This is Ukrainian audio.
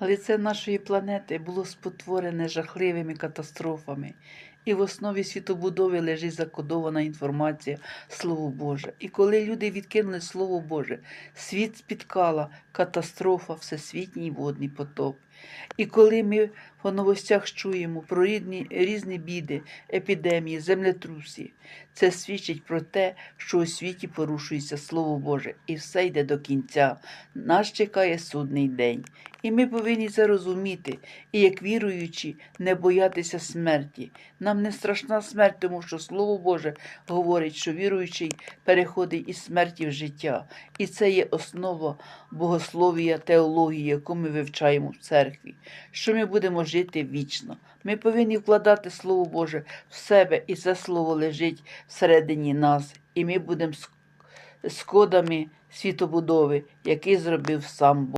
Лице нашої планети було спотворене жахливими катастрофами, і в основі світобудови лежить закодована інформація Слово Боже. І коли люди відкинули Слово Боже, світ спіткала катастрофа, всесвітній водний потоп. І коли ми по новостях чуємо про різні, різні біди, епідемії, землетрусі, це свідчить про те, що у світі порушується Слово Боже, і все йде до кінця. Нас чекає судний день. І ми повинні це розуміти, і як віруючі, не боятися смерті. Нам не страшна смерть, тому що Слово Боже говорить, що віруючий переходить із смерті в життя. І це є основа богословія, теології, яку ми вивчаємо в церкві, що ми будемо жити вічно. Ми повинні вкладати Слово Боже в себе, і це слово лежить всередині нас, і ми будемо з світобудови, який зробив сам Бог.